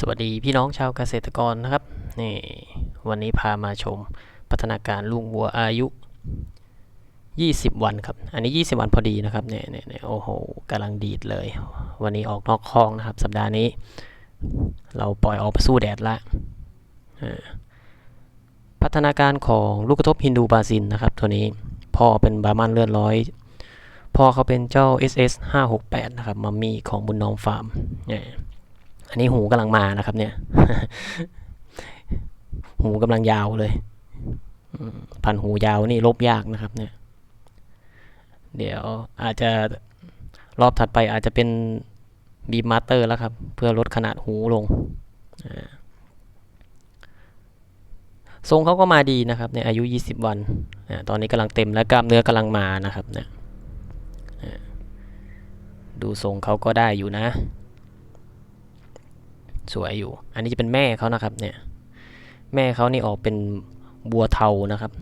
สวัสดีพี่น้องชาวเกษตรกรนะครับนี่วันนี้พามาชมพัฒนาการลูกวัวอายุ 20 วันครับ อันนี้ 20 วันพอดีนะครับเนี่ยเนี่ยโอ้โหกำลังดีดเลย วันนี้ออกนอกคอกนะครับ สัปดาห์นี้ เราปล่อยออกไปสู้แดดละพัฒนาการของลูกกระทบฮินดูบาซินนะครับ ตัวนี้พ่อเป็นบามันเลือดร้อยพ่อเขาเป็นเจ้า SS 568 นะครับมัมมี่ของบุญนอมฟาร์มเนี่ย อันนี้หูกำลังมานะครับ เนี่ย หูกำลังยาวเลยพันหูยาวนี่ลบยากนะครับ เนี่ย เดี๋ยวอาจจะรอบถัดไปอาจจะเป็นบีมาสเตอร์แล้วครับ เพื่อลดขนาดหูลงทรงเขาก็มาดีนะครับในอายุ 20 วันตอนนี้กำลังเต็มและกล้ามเนื้อกำลังมานะครับเนี่ยดูทรงเขาก็ได้อยู่นะ สวยอยู่ อันนี้จะเป็นแม่เขานะครับเนี่ย แม่เขานี่ออกเป็นบัวเทานะครับ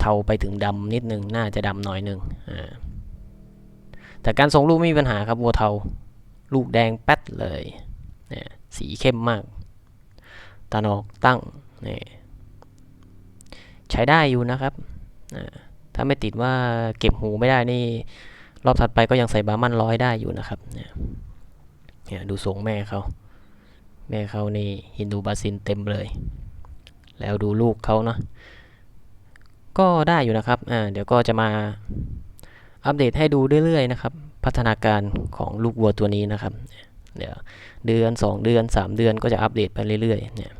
เทาไปถึงดำนิดนึง น่าจะดำหน่อยหนึ่งอ่า แต่การส่งลูกไม่มีปัญหาครับบัวเทา ลูกแดงแป๊ดเลย เนี่ย สีเข้มมาก ตานอกตั้ง เนี่ย ใช้ได้อยู่นะครับ ถ้าไม่ติดว่าเก็บหูไม่ได้นี่ รอบถัดไปก็ยังใส่บามันร้อยได้อยู่นะครับ เนี่ยเนี่ยดูทรงแม่เขา แม่เขานี่ฮินดูบาซินเต็มเลย แล้วดูลูกเขาเนาะก็ได้อยู่นะครับอ่าเดี๋ยวก็จะมาอัปเดตให้ดูเรื่อยๆนะครับ พัฒนาการของลูกวัวตัวนี้นะครับ เดี๋ยวเดือน 2 เดือน 3 เดือนก็จะอัปเดตไปเรื่อยๆเนี่ย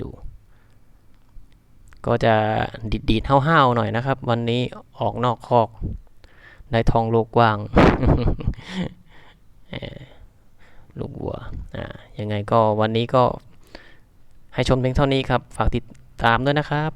ดูก็จะดีดๆห้าวๆหน่อยนะครับ วันนี้ออกนอกคอกได้ทองโลกกว้างลูกวัวอ่า ยังไงก็วันนี้ก็ให้ชมเพียงเท่านี้ครับ ฝากติดตามด้วยนะครับ